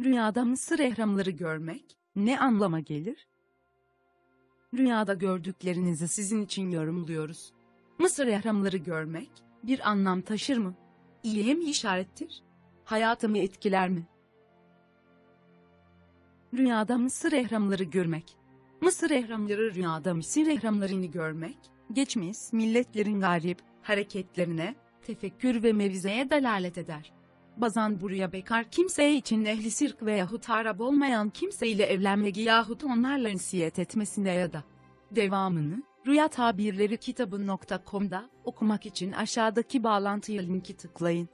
Rüyada mısır ehramları görmek ne anlama gelir? Rüyada gördüklerinizi sizin için yorumluyoruz. Mısır ehramları görmek bir anlam taşır mı? İyiye mi işarettir? Hayatımı etkiler mi? Rüyada mısır ehramları görmek. Mısır ehramları rüyada Mısır ehramlarını görmek, geçmiş milletlerin garip hareketlerine, tefekkür ve mevzeye delalet eder. Bazen buraya bekar kimse için ehli sirk veyahut Arap olmayan kimseyle evlenmek yahut onlarla insiyet etmesine ya da devamını Rüya Tabirleri kitabı.com'da okumak için aşağıdaki bağlantıya linki tıklayın.